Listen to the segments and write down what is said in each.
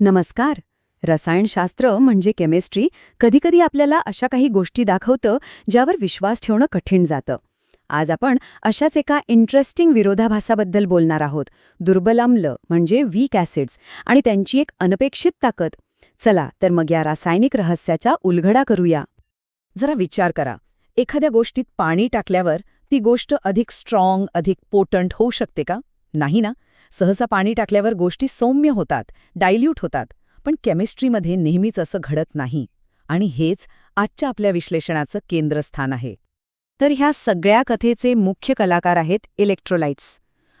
नमस्कार. रसायनशास्त्र म्हणजे केमिस्ट्री कधीकधी आपल्याला अशा काही गोष्टी दाखवतं ज्यावर विश्वास ठेवणं कठीण जातं. आज आपण अशाच एका इंटरेस्टिंग विरोधाभासाबद्दल बोलणार आहोत. दुर्बल आम्ल म्हणजे वीक ॲसिड्स आणि त्यांची एक अनपेक्षित ताकद. चला तर मग या रासायनिक रहस्याचा उलगडा करूया. जरा विचार करा. एखाद्या गोष्टीत पाणी टाकल्यावर ती गोष्ट अधिक स्ट्रॉंग अधिक पोटंट होऊ शकते का? नाही ना? सहसा पाणी टाकल्यावर गोष्टी सौम्य होतात डायल्यूट होतात. पण केमिस्ट्रीमध्ये नेहमीच असं घडत नाही. आणि हेच आजच्या आपल्या विश्लेषणाचं केंद्रस्थान आहे. तर ह्या सगळ्या कथेचे मुख्य कलाकार आहेत इलेक्ट्रोलाइट्स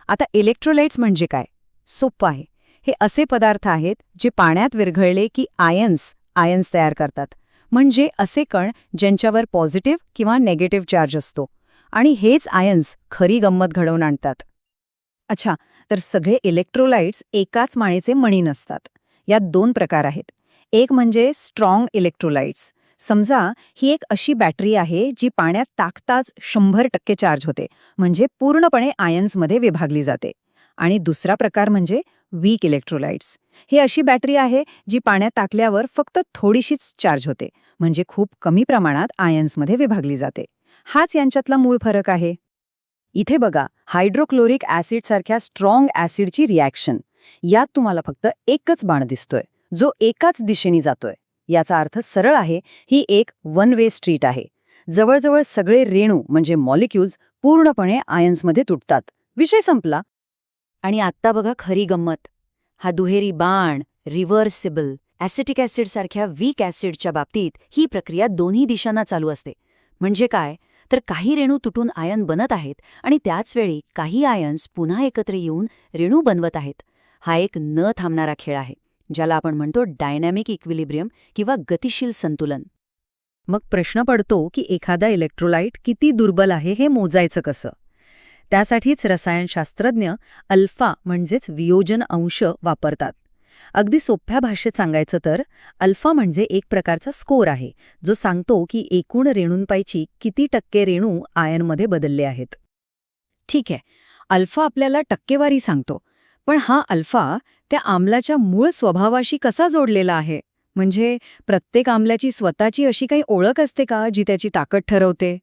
आता इलेक्ट्रोलाइट्स म्हणजे काय? सोप्पं आहे. हे असे पदार्थ आहेत जे पाण्यात विरघळले की आयन्स आयन्स तयार करतात. म्हणजे असे कण ज्यांच्यावर पॉझिटिव्ह किंवा नेगेटिव्ह चार्ज असतो. आणि हेच आयन्स खरी गंमत घडवून आणतात. अच्छा तर सगळे इलेक्ट्रोलाइट्स एकाच माळेचे मणी नसतात. यात दोन प्रकार आहेत. एक म्हणजे स्ट्रॉंग इलेक्ट्रोलाइट्स समजा ही एक अशी बॅटरी आहे जी पाण्यात टाकताच शंभर टक्के चार्ज होते म्हणजे पूर्णपणे आयन्समध्ये विभागली जाते. आणि दुसरा प्रकार म्हणजे वीक इलेक्ट्रोलाइट्स ही अशी बॅटरी आहे जी पाण्यात टाकल्यावर फक्त थोडीशीच चार्ज होते म्हणजे खूप कमी प्रमाणात आयन्समध्ये विभागली जाते. हाच यांच्यातला मूळ फरक आहे. इथे बघा हायड्रोक्लोरिक ॲसिडसारख्या स्ट्रॉंग ॲसिडची रिॲक्शन यात तुम्हाला फक्त एकच बाण दिसतोय जो एकाच दिशेने जातोय. याचा अर्थ सरळ आहे ही एक वन वे स्ट्रीट आहे. जवळजवळ सगळे रेणू म्हणजे मॉलिक्यूल्स पूर्णपणे आयन्समध्ये तुटतात. विषय संपला. आणि आत्ता बघा खरी गंमत. हा दुहेरी बाण रिव्हर्सिबल ॲसिटिक ॲसिडसारख्या वीक ॲसिडच्या बाबतीत ही प्रक्रिया दोन्ही दिशांना चालू असते. म्हणजे काय? तर काही रेणू तुटून आयन बनत आहेत आणि त्याचवेळी काही आयन्स पुन्हा एकत्र येऊन रेणू बनवत आहेत. हा एक न थांबणारा खेळ आहे ज्याला आपण म्हणतो डायनॅमिक इक्विलिब्रियम किंवा गतिशील संतुलन. मग प्रश्न पडतो की एखादा इलेक्ट्रोलाइट किती दुर्बल आहे हे मोजायचं कसं? त्यासाठीच रसायनशास्त्रज्ञ अल्फा म्हणजेच वियोजन अंश वापरतात. अगदी सोप्या भाषेत सांगायचं तर अल्फा म्हणजे एक प्रकारचा स्कोर आहे जो सांगतो की एकूण रेणूंपैकी किती टक्के रेणू आयनमध्ये बदलले आहेत. ठीक आहे अल्फा आपल्याला टक्केवारी सांगतो पण हा अल्फा त्या आम्लाच्या मूळ स्वभावाशी कसा जोडलेला आहे? म्हणजे प्रत्येक आम्ल्याची स्वतःची अशी काही ओळख असते का जी त्याची ताकद ठरवते?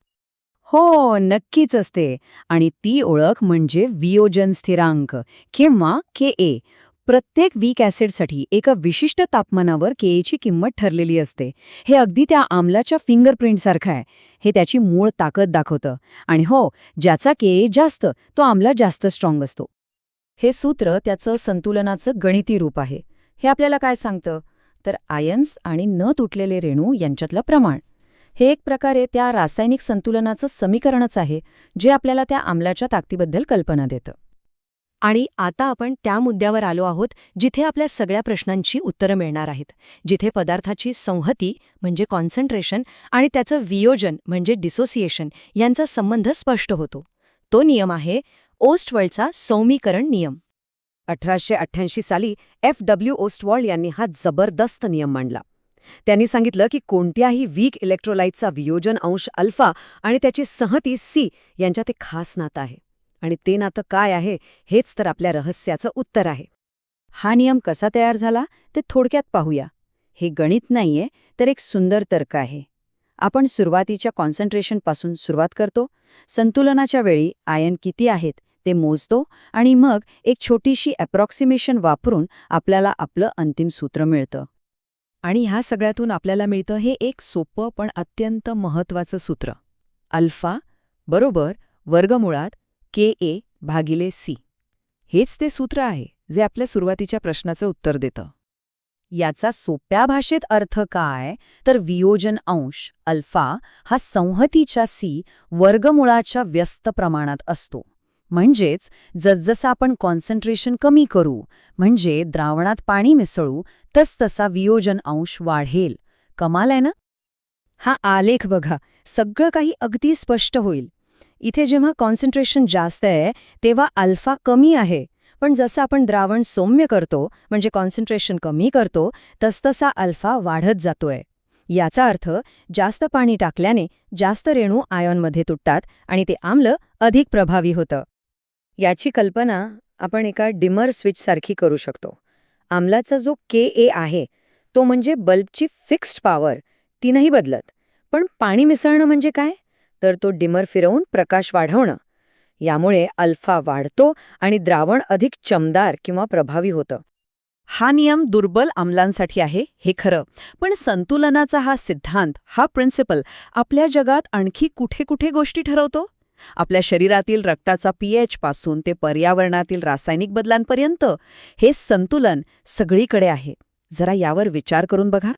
हो नक्कीच असते. आणि ती ओळख म्हणजे वियोजन स्थिरांक किंवा के ए प्रत्येक वीक ॲसिडसाठी एका विशिष्ट तापमानावर केएची किंमत ठरलेली असते. हे अगदी त्या आम्लाच्या फिंगरप्रिंटसारखं आहे. हे त्याची मूळ ताकद दाखवतं. आणि हो ज्याचा के जास्त तो आम्ला जास्त स्ट्रॉंग असतो. हे सूत्र त्याचं संतुलनाचं गणिती रूप आहे. हे आपल्याला काय सांगतं? तर आयन्स आणि न तुटलेले रेणू यांच्यातलं प्रमाण. हे एक प्रकारे त्या रासायनिक संतुलनाचं समीकरणच आहे जे आपल्याला त्या आमलाच्या ताकदीबद्दल कल्पना देतं. आणि आता आपण त्या मुद्द्यावर आलो आहोत जिथे आपल्या सगळ्या प्रश्नांची उत्तरं मिळणार आहेत. जिथे पदार्थाची संहती म्हणजे कॉन्सन्ट्रेशन आणि त्याचं वियोजन म्हणजे डिसोसिएशन यांचा संबंध स्पष्ट होतो. तो नियम आहे ओस्टवर्ल्डचा सौमीकरण नियम. अठराशे अठ्ठ्याऐंशी साली एफ. डब्ल्यू. ओस्टवॉल्ड यांनी हा जबरदस्त नियम मांडला. त्यांनी सांगितलं की कोणत्याही वीक इलेक्ट्रोलाइटचा वियोजन अंश अल्फा आणि त्याची संहती सी यांच्यात एक खास नातं आहे. आणि ते नातं काय आहे हेच तर आपल्या रहस्याचं उत्तर आहे. हा नियम कसा तयार झाला ते थोडक्यात पाहूया. हे गणित नाहीये तर एक सुंदर तर्क आहे. आपण सुरुवातीच्या कॉन्सन्ट्रेशनपासून सुरुवात करतो. संतुलनाच्या वेळी आयन किती आहेत ते मोजतो आणि मग एक छोटीशी अप्रॉक्सिमेशन वापरून आपल्याला आपलं अंतिम सूत्र मिळतं. आणि ह्या सगळ्यातून आपल्याला मिळतं हे एक सोपं पण अत्यंत महत्वाचं सूत्र. अल्फा बरोबर वर्गमुळात के ए भागिले सी. हेच ते सूत्र आहे जे आपल्या सुरुवातीच्या प्रश्नाचं उत्तर देतं. याचा सोप्या भाषेत अर्थ काय? तर वियोजन अंश अल्फा हा संहतीच्या सी वर्गमुळाच्या व्यस्त प्रमाणात असतो. म्हणजेच जसजसं आपण कॉन्सन्ट्रेशन कमी करू म्हणजे द्रावणात पाणी मिसळू तसतसा वियोजन अंश वाढेल. कमाल आहे ना? हा आलेख बघा. सगळं काही अगदी स्पष्ट होईल. इथे जेव्हा कॉन्सन्ट्रेशन जास्त आहे तेव्हा अल्फा कमी आहे. पण जसं आपण द्रावण सौम्य करतो म्हणजे कॉन्सन्ट्रेशन कमी करतो तसतसा अल्फा वाढत जातोय. याचा अर्थ जास्त पाणी टाकल्याने जास्त रेणू आयॉनमध्ये तुटतात आणि ते आम्ल अधिक प्रभावी होतं. याची कल्पना आपण एका डिमर स्विचसारखी करू शकतो. आम्लाचा जो के ए आहे तो म्हणजे बल्बची फिक्स्ड पॉवर ती नाही बदलत. पण पाणी मिसळणं म्हणजे काय? तर तो डिमर फिरवून प्रकाश वाढवणं. यामुळे अल्फा वाढतो आणि द्रावण अधिक चमदार किंवा प्रभावी होतं. हा नियम दुर्बल आम्लांसाठी आहे हे खरं. पण संतुलनाचा हा सिद्धांत हा प्रिन्सिपल आपल्या जगात आणखी कुठे कुठे गोष्टी ठरवतो? आपल्या शरीरातील रक्ताचा पीएच पासून ते पर्यावरणातील रासायनिक बदलांपर्यंत हे संतुलन सगळीकडे आहे. जरा यावर विचार करून बघा.